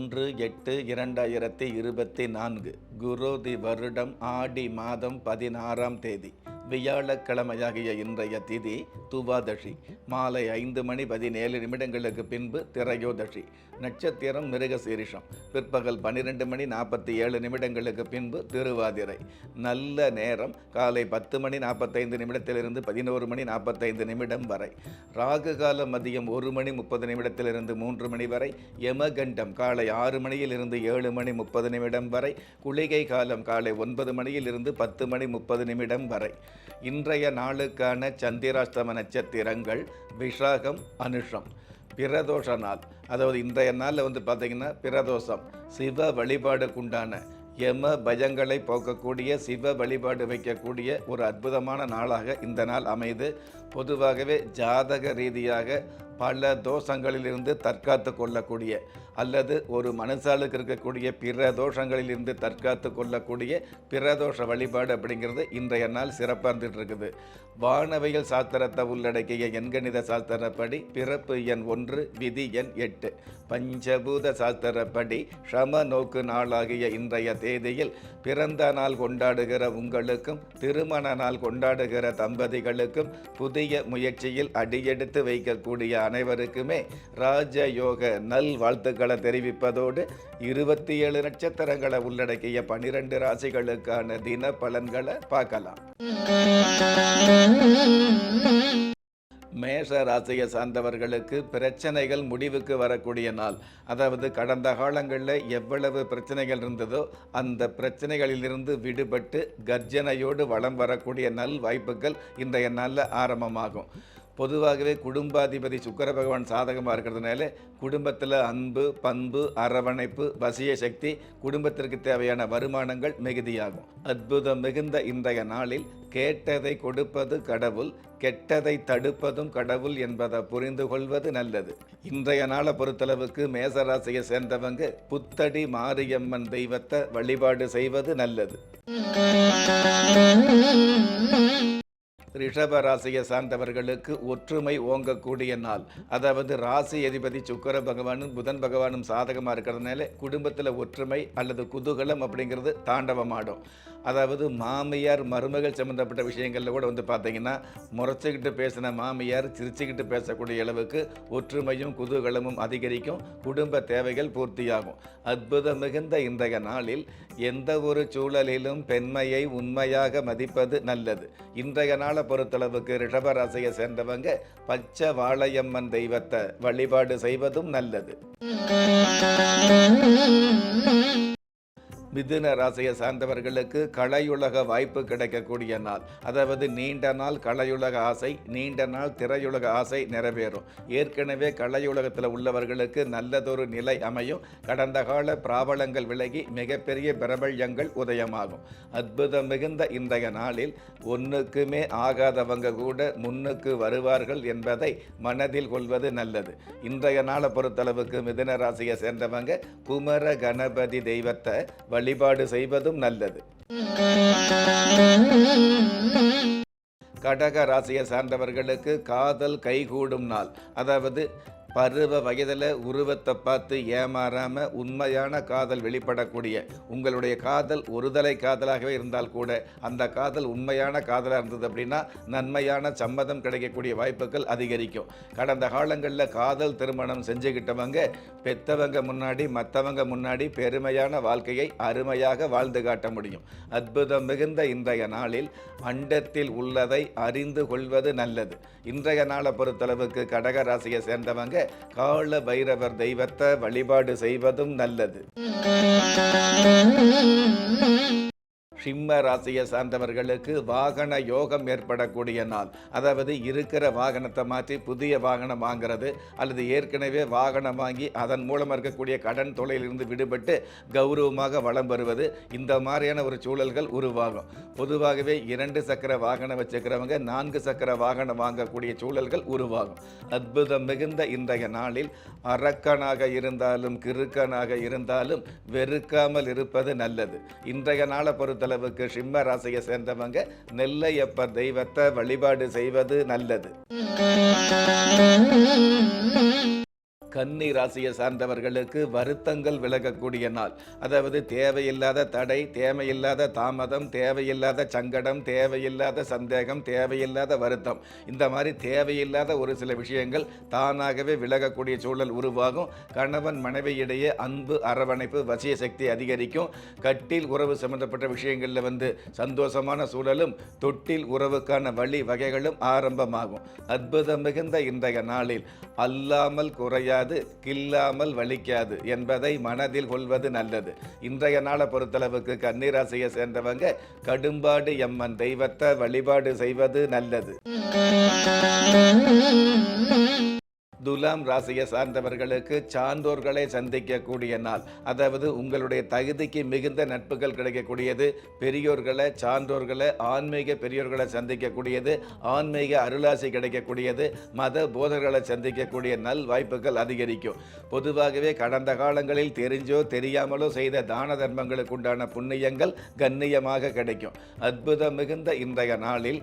ஒன்று எட்டு இரண்டாயிரத்தி இருபத்தி நான்கு குரோதி வருடம் ஆடி மாதம் பதினாறாம் தேதி. வியாழக்கிழமையாகிய இன்றைய திதி துவாதஷி மாலை ஐந்து மணி பதினேழு நிமிடங்களுக்கு பின்பு திரையோதஷி நட்சத்திரம் மிருகசீரிஷம். பிற்பகல் பன்னிரெண்டு மணி நாற்பத்தி ஏழு நிமிடங்களுக்கு பின்பு திருவாதிரை. நல்ல நேரம் காலை பத்து மணி நாற்பத்தைந்து நிமிடத்திலிருந்து பதினோரு மணி நாற்பத்தைந்து நிமிடம் வரை. ராகு காலம் மதியம் ஒரு மணி முப்பது நிமிடத்திலிருந்து மூன்று மணி வரை. யமகண்டம் காலை ஆறு மணியில் இருந்து ஏழு மணி முப்பது நிமிடம் வரை. குளிகை காலம் காலை ஒன்பது மணியில் இருந்து பத்து மணி முப்பது நிமிடம் வரை. இன்றைய நாளுக்கான சந்திராஷ்டம நட்சத்திரங்கள் விஷாகம் அனுஷம் பிரதோஷ நாள். அதாவது இன்றைய நாளில் வந்து பார்த்திங்கன்னா பிரதோஷம் சிவ வழிபாடுக்குண்டான யம பயங்களை போக்கக்கூடிய சிவ வழிபாடு வைக்கக்கூடிய ஒரு அற்புதமான நாளாக இந்த நாள் அமைது. பொதுவாகவே ஜாதக ரீதியாக பல தோஷங்களிலிருந்து தற்காத்து கொள்ளக்கூடிய அல்லது ஒரு மனுஷாளுக்கு இருக்கக்கூடிய பிற தோஷங்களிலிருந்து தற்காத்து கொள்ளக்கூடிய பிரதோஷ வழிபாடு அப்படிங்கிறது இன்றைய நாள் சிறப்பாக இருந்துட்டு இருக்குது வானவியல் சாஸ்திரத்தை உள்ளடக்கிய எண்கணித சாஸ்திரப்படி பிறப்பு எண் ஒன்று விதி எண் எட்டு. பஞ்சபூத சாஸ்திரப்படி ஷம நோக்கு நாளாகிய இன்றைய தேதியில் பிறந்த நாள் கொண்டாடுகிற உங்களுக்கும் திருமண நாள் கொண்டாடுகிற தம்பதிகளுக்கும் புதிய முயற்சியில் அடியெடுத்து வைக்கக்கூடிய அனைவருக்குமே ராஜயோக நல் வாழ்த்துக்களை தெரிவிப்பதோடு இருபத்தி ஏழு நட்சத்திரங்களை உள்ளடக்கிய பனிரெண்டு ராசிகளுக்கான தின பலன்களை பார்க்கலாம். மேஷ ராசியை சார்ந்தவர்களுக்கு பிரச்சனைகள் முடிவுக்கு வரக்கூடிய நாள். அதாவது கடந்த காலங்களில் எவ்வளவு பிரச்சனைகள் இருந்ததோ அந்த பிரச்சனைகளிலிருந்து விடுபட்டு கர்ஜனையோடு வளம் வரக்கூடிய நல் வாய்ப்புகள் இன்றைய நாளில் ஆரம்பமாகும். பொதுவாகவே குடும்பாதிபதி சுக்கர பகவான் சாதகமாக இருக்கிறதுனால குடும்பத்தில் அன்பு பண்பு அரவணைப்பு வசிய சக்தி குடும்பத்திற்கு தேவையான வருமானங்கள் மிகுதியாகும். அற்புதம் மிகுந்த இன்றைய நாளில் கேட்டதை கொடுப்பது கடவுள் கெட்டதை தடுப்பதும் கடவுள் என்பதை புரிந்து கொள்வது நல்லது. இன்றைய நாளை பொறுத்தளவுக்கு மேசராசியை சேர்ந்தவங்க புத்தடி மாரியம்மன் தெய்வத்தை வழிபாடு செய்வது நல்லது. ரிஷப ராசியை சார்ந்தவர்களுக்கு ஒற்றுமை ஓங்கக்கூடிய நாள். அதாவது ராசி அதிபதி சுக்கர பகவானும் புதன் பகவானும் சாதகமாக இருக்கிறதுனால குடும்பத்தில் ஒற்றுமை அல்லது குதூகலம் அப்படிங்கிறது தாண்டவமாடும். அதாவது மாமியார் மருமகள் சம்மந்தப்பட்ட விஷயங்களில் கூட வந்து பார்த்தீங்கன்னா முறைச்சிக்கிட்டு பேசின மாமியார் சிரிச்சுக்கிட்டு பேசக்கூடிய அளவுக்கு ஒற்றுமையும் குதூகலமும் அதிகரிக்கும். குடும்ப தேவைகள் பூர்த்தியாகும். அற்புதம் மிகுந்த இன்றைய நாளில் எந்த ஒரு சூழலிலும் பெண்மையை உண்மையாக மதிப்பது நல்லது. இன்றைய நாளை பொறுத்தளவுக்கு ரிஷபராசியை சேர்ந்தவங்க பச்சை வாழையம்மன் தெய்வத்தை வழிபாடு செய்வதும் நல்லது. மிதுன ராசியை சார்ந்தவர்களுக்கு கலையுலக வாய்ப்பு கிடைக்கக்கூடிய நாள். அதாவது நீண்ட நாள் கலையுலக ஆசை நீண்ட நாள் திரையுலக ஆசை நிறைவேறும். ஏற்கனவே கலையுலகத்தில் உள்ளவர்களுக்கு நல்லதொரு நிலை அமையும். கடந்த கால பிராபலங்கள் விலகி மிகப்பெரிய பிரபல்யங்கள் உதயமாகும். அற்புதம் மிகுந்த இன்றைய நாளில் ஒன்றுக்குமே ஆகாதவங்க கூட முன்னுக்கு வருவார்கள் என்பதை மனதில் கொள்வது நல்லது. இன்றைய நாளை பொறுத்தளவுக்கு மிதுன ராசியை சேர்ந்தவங்க குமர கணபதி தெய்வத்தை வழிபாடு செய்வதும் நல்லது. கடக ராசியை சார்ந்தவர்களுக்கு காதல் கைகூடும் நாள். அதாவது பருவ வயதில் உருவத்தை பார்த்து ஏமாறாமல் உண்மையான காதல் வெளிப்படக்கூடிய உங்களுடைய காதல் ஒருதலை காதலாகவே இருந்தால் கூட அந்த காதல் உண்மையான காதலாக இருந்தது அப்படின்னா நன்மையான சம்மதம் கிடைக்கக்கூடிய வாய்ப்புகள் அதிகரிக்கும். கடந்த காலங்களில் காதல் திருமணம் செஞ்சுக்கிட்டவங்க பெத்தவங்க முன்னாடி மற்றவங்க முன்னாடி பெருமையான வாழ்க்கையை அருமையாக வாழ்ந்து காட்ட முடியும். அற்புதம் மிகுந்த இன்றைய நாளில் அண்டத்தில் உள்ளதை அறிந்து கொள்வது நல்லது. இன்றைய நாளை பொறுத்தளவுக்கு கடக ராசியை சேர்ந்தவங்க கால பைரவர் தெய்வத்தை வழிபாடு செய்வதும் நல்லது. சிம்ம ராசியை சார்ந்தவர்களுக்கு வாகன யோகம் ஏற்படக்கூடிய நாள். அதாவது இருக்கிற வாகனத்தை மாற்றி புதிய வாகனம் வாங்குறது அல்லது ஏற்கனவே வாகனம் வாங்கி அதன் மூலம் இருக்கக்கூடிய கடன் தொலையிலிருந்து விடுபட்டு கௌரவமாக வளம் வருவது இந்த மாதிரியான ஒரு சூழல்கள் உருவாகும். பொதுவாகவே இரண்டு சக்கர வாகனம் வச்சுக்கிறவங்க நான்கு சக்கர வாகனம் வாங்கக்கூடிய சூழல்கள் உருவாகும். அற்புதம் மிகுந்த இன்றைய நாளில் அரக்கனாக இருந்தாலும் கிறுக்கனாக இருந்தாலும் வெறுக்காமல் இருப்பது நல்லது. இன்றைய நாளை பொறுத்தளவுக்கு சிம்ம ராசியை சேர்ந்தவங்க நெல்லையப்பர் தெய்வத்தை வழிபாடு செய்வது நல்லது. கன்னி ராசியை சார்ந்தவர்களுக்கு வருத்தங்கள் விலகக்கூடிய நாள். அதாவது தேவையில்லாத தடை தேவையில்லாத தாமதம் தேவையில்லாத சங்கடம் தேவையில்லாத சந்தேகம் தேவையில்லாத வருத்தம். இந்த மாதிரி தேவையில்லாத ஒரு சில விஷயங்கள் தானாகவே விலகக்கூடிய சூழல் உருவாகும். கணவன் மனைவியிடையே அன்பு அரவணைப்பு வசிய சக்தி அதிகரிக்கும். கட்டில் உறவு சம்பந்தப்பட்ட விஷயங்களில் வந்து சந்தோஷமான சூழலும் தொட்டில் உறவுக்கான வழி வகைகளும் ஆரம்பமாகும். அற்புதம் மிகுந்த இன்றைய நாளில் அல்லாமல் குறையா குறையாது கில்லாமல் வலிக்காது என்பதை மனதில் கொள்வது நல்லது. இன்றைய நாளை பொறுத்தளவுக்கு கன்னிராசியை சேர்ந்தவங்க கடும்பாடு எம்மன் தெய்வத்தை வழிபாடு செய்வது நல்லது. துலாம் ராசியை சார்ந்தவர்களுக்கு சான்றோர்களை சந்திக்கக்கூடிய நாள். அதாவது உங்களுடைய தகுதிக்கு மிகுந்த நட்புகள் கிடைக்கக்கூடியது. பெரியோர்களை சான்றோர்களை ஆன்மீக பெரியோர்களை சந்திக்கக்கூடியது. ஆன்மீக அருளாசி கிடைக்கக்கூடியது. மத போதர்களை சந்திக்கக்கூடிய நல் வாய்ப்புகள் அதிகரிக்கும். பொதுவாகவே கடந்த காலங்களில் தெரிஞ்சோ தெரியாமலோ செய்த தான தர்மங்களுக்கு உண்டான புண்ணியங்கள் கண்ணியமாக கிடைக்கும். அற்புதம் மிகுந்த இன்றைய நாளில்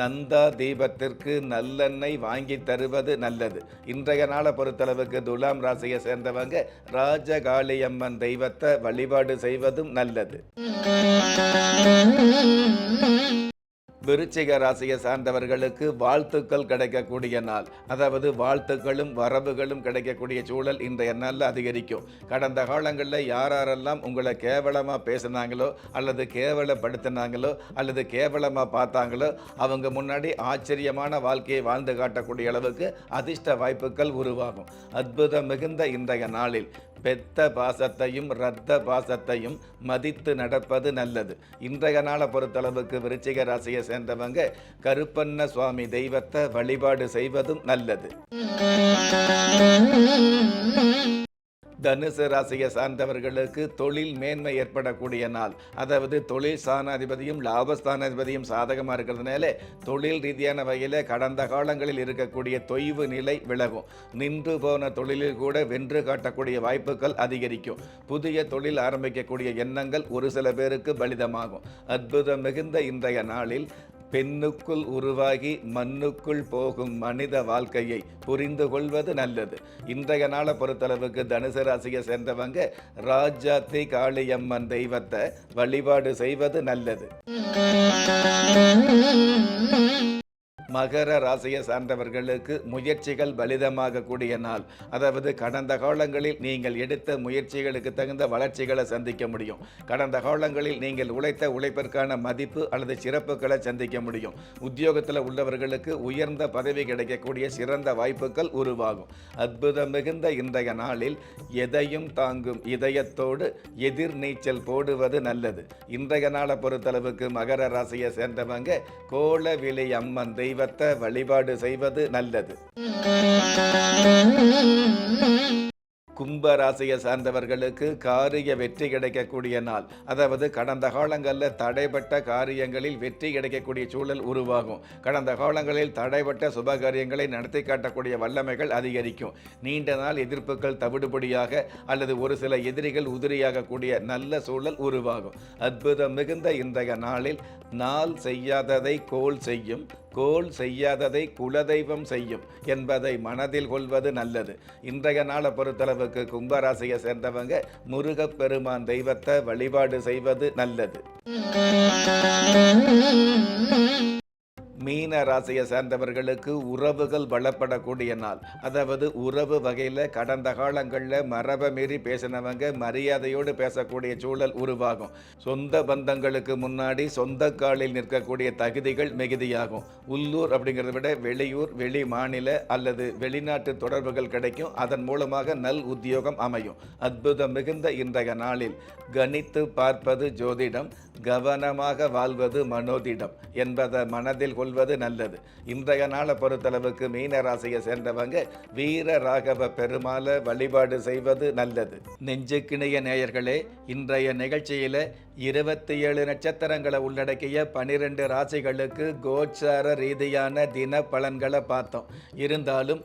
நந்தா தீபத்திற்கு நல்லெண்ணெய் வாங்கி தருவது நல்லது. இன்றைய நாளை பொறுத்தளவுக்கு துலாம் ராசியை சேர்ந்தவங்க ராஜகாளியம்மன் தெய்வத்தை வழிபாடு செய்வதும் நல்லது. விருச்சிக ராசியை சார்ந்தவர்களுக்கு வாழ்த்துக்கள் கிடைக்கக்கூடிய நாள். அதாவது வாழ்த்துக்களும் வரவுகளும் கிடைக்கக்கூடிய சூழல் இன்றைய நாளில் அதிகரிக்கும். கடந்த காலங்களில் யாரெல்லாம் உங்களை கேவலமாக பேசினாங்களோ அல்லது கேவலப்படுத்தினாங்களோ அல்லது கேவலமாக பார்த்தாங்களோ அவங்க முன்னாடி ஆச்சரியமான வாழ்க்கையை வாழ்ந்து காட்டக்கூடிய அளவுக்கு அதிர்ஷ்ட வாய்ப்புகள் உருவாகும். அற்புதம் மிகுந்த இன்றைய நாளில். பெத்த பாசத்தையும் இரத்த பாசத்தையும் மதித்து நடப்பது நல்லது. இன்றைய நாளை பொறுத்தளவுக்கு விருச்சிக ராசியை சேர்ந்தவங்க கருப்பண்ண சுவாமி தெய்வத்தை வழிபாடு செய்வதும் நல்லது. தனுசு ராசியை சார்ந்தவர்களுக்கு தொழில் மேன்மை ஏற்படக்கூடிய நாள். அதாவது தொழில் ஸ்தானாதிபதியும் லாபஸ்தானாதிபதியும் சாதகமாக இருக்கிறதுனால தொழில் ரீதியான வகையில் கடந்த காலங்களில் இருக்கக்கூடிய தொய்வு நிலை விலகும். நின்று போன தொழிலில் கூட வென்று காட்டக்கூடிய வாய்ப்புகள் அதிகரிக்கும். புதிய தொழில் ஆரம்பிக்கக்கூடிய எண்ணங்கள் ஒரு சில பேருக்கு பலிதமாகும். அற்புதம் மிகுந்த இன்றைய நாளில் பெண்ணுக்குள் உருவாகி மண்ணுக்குள் போகும் மனித வாழ்க்கையை புரிந்து கொள்வது நல்லது. இன்றைய நாளை பொறுத்தளவுக்கு தனுசு ராசியை சேர்ந்தவங்க ராஜாத்தி காளியம்மன் தெய்வத்தை வழிபாடு செய்வது நல்லது. மகர ராசியை சார்ந்தவர்களுக்கு முயற்சிகள் பலிதமாக கூடிய நாள். அதாவது கடந்த காலங்களில் நீங்கள் எடுத்த முயற்சிகளுக்கு தகுந்த வளர்ச்சிகளை சந்திக்க முடியும். கடந்த காலங்களில் நீங்கள் உழைத்த உழைப்பிற்கான மதிப்பு அல்லது சிறப்புகளை சந்திக்க முடியும். உத்தியோகத்தில் உள்ளவர்களுக்கு உயர்ந்த பதவி கிடைக்கக்கூடிய சிறந்த வாய்ப்புகள் உருவாகும். அற்புதம் மிகுந்த இன்றைய நாளில் எதையும் தாங்கும் இதயத்தோடு எதிர் நீச்சல் போடுவது நல்லது. இன்றைய நாளை பொறுத்தளவுக்கு மகர ராசியை சேர்ந்தவங்க கோலவிலை அம்மன் தெய்வத்தை வழிபாடு செய்வது நல்லது. கும்ப ராசியை சார்ந்தவர்களுக்கு காரிய வெற்றி கிடைக்கக்கூடிய நாள். அதாவது கடந்த காலங்களில் தடைப்பட்ட காரியங்களில் வெற்றி கிடைக்கக்கூடிய சூழல் உருவாகும். கடந்த காலங்களில் தடைப்பட்ட சுப காரியங்களை நடத்தி காட்டக்கூடிய வல்லமைகள் அதிகரிக்கும். நீண்ட நாள் எதிர்ப்புகள் தவிடுபடியாக அல்லது ஒரு சில எதிரிகள் உதிரியாகக்கூடிய நல்ல சூழல் உருவாகும். அற்புதம் மிகுந்த இன்றைய நாளில் நாள் செய்யாததை கோல் செய்யும். கோல் செய்யாததை குலதெய்வம் செய்யும் என்பதை மனதில் கொள்வது நல்லது. இன்றைய நாளை பொறுத்தளவுக்கு கும்பராசியை சேர்ந்தவங்க முருகப்பெருமான் தெய்வத்தை வழிபாடு செய்வது நல்லது. மீன ராசியை சேர்ந்தவர்களுக்கு உறவுகள் வளப்படக்கூடிய நாள். அதாவது உறவு வகையில் கடந்த காலங்களில் மரபை மீறி பேசினவங்க மரியாதையோடு பேசக்கூடிய சூழல் உருவாகும். சொந்த பந்தங்களுக்கு முன்னாடி சொந்த காலில் நிற்கக்கூடிய தகுதிகள் மிகுதியாகும். உள்ளூர் அப்படிங்கிறத விட வெளியூர் வெளி மாநில அல்லது வெளிநாட்டு தொடர்புகள் கிடைக்கும். அதன் மூலமாக நல் உத்தியோகம் அமையும். அற்புதம் மிகுந்த இன்றைய நாளில் கணித்து பார்ப்பது ஜோதிடம் கவனமாக வாழ்வது மனோதிடம் என்பதை மனதில் கொள்வது நல்லது. இன்றைய நாளை பொறுத்தளவுக்கு மீன ராசியை சேர்ந்தவங்க வீர ராகவ பெருமாளை வழிபாடு செய்வது நல்லது. நெஞ்சுக்கிணைய நேயர்களே இன்றைய நிகழ்ச்சியில் இருபத்தி ஏழு நட்சத்திரங்களை உள்ளடக்கிய பனிரெண்டு ராசிகளுக்கு கோச்சார ரீதியான தின பலன்களை பார்த்தோம். இருந்தாலும்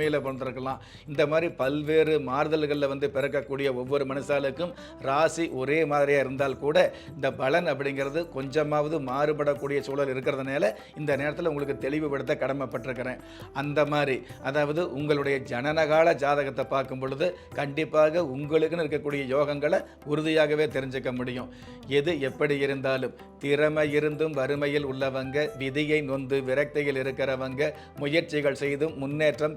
நவமியில் பிறந்திருக்கலாம் இந்த மாதிரி பல்வேறு மாறுதல்களில் வந்து பிறக்கக்கூடிய ஒவ்வொரு மனுஷாலுக்கும் ராசி ஒரே மாதிரியாக இருந்தால் கூட இந்த பலன் அப்படிங்கிறது கொஞ்சமாவது மாறுபடக்கூடிய சூழல் இருக்கிறதுனால இந்த நேரத்தில் உங்களுக்கு தெளிவுபடுத்த கடமைப்பட்டிருக்கிறேன். அந்த மாதிரி அதாவது உங்களுடைய ஜனனகால ஜாதகத்தை பார்க்கும் பொழுது கண்டிப்பாக உங்களுக்குன்னு இருக்கக்கூடிய யோகங்களை உறுதியாகவே தெரிஞ்சுக்க முடியும். எது எப்படி இருந்தாலும் திறமை இருந்தும் வறுமையில் உள்ளவங்க விதியை நொந்து விரக்தியில் இருக்கிறவங்க முயற்சிகள் செய்தும் முன்னேற்றம்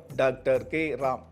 டாக்டர் கே ராம்.